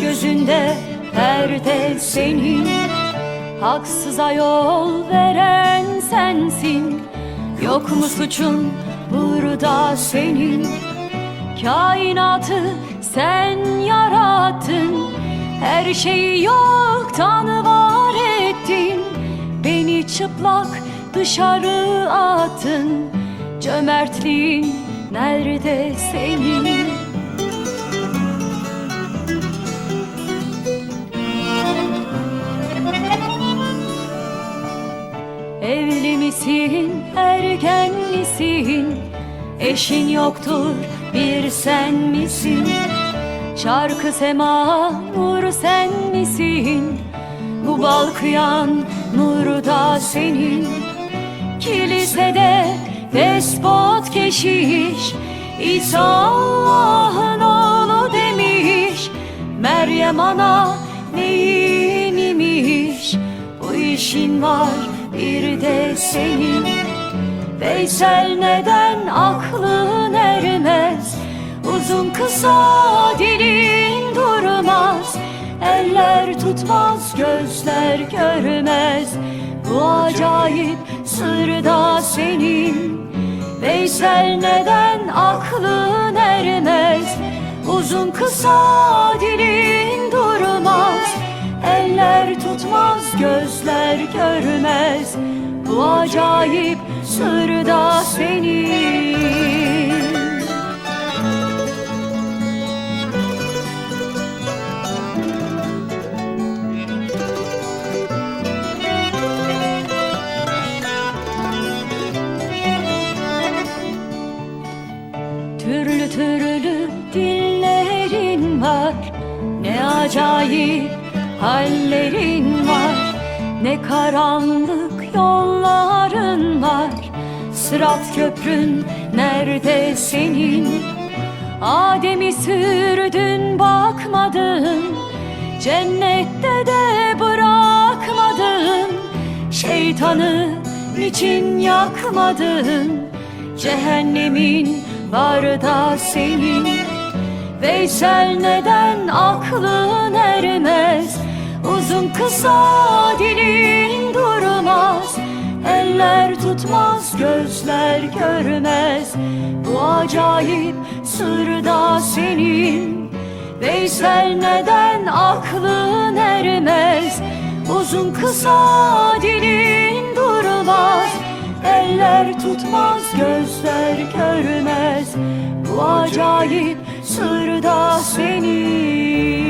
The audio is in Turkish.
Gözünde perde senin. Haksıza yol veren sensin. Yok mu suçun burada senin? Kainatı sen yarattın. Her şeyi yoktan var ettin. Beni çıplak dışarı attın. Cömertliğin nerede senin? Misin, erken misin? Eşin yoktur, bir sen misin? Şarkı sema, nur sen misin? Bu balkıyan nur da senin Kilisede despot keşiş İsa Allah'ın oğlu demiş Meryem ana neyin imiş Bu işin var bir de senin. Veysel neden aklın ermez? Uzun kısa dilin durmaz. Eller tutmaz gözler görmez. Bu acayip sır da senin. Veysel neden aklın ermez? Uzun kısa dilin tutmaz gözler görmez. Bu acayip sır da senin Türlü türlü dillerin var. Ne acayip hallerin var Ne karanlık yolların var. Sırat köprün nerede senin? Adem'i sürdün bakmadın. Cennette de bırakmadın. Şeytanı niçin yakmadın? Cehennemin var da senin. Veysel neden aklın ermez kısa dilin durmaz Eller tutmaz gözler görmez. Bu acayip sır da senin. Veysel neden aklın ermez? Uzun kısa dilin durmaz Eller tutmaz gözler görmez. Bu acayip sır da senin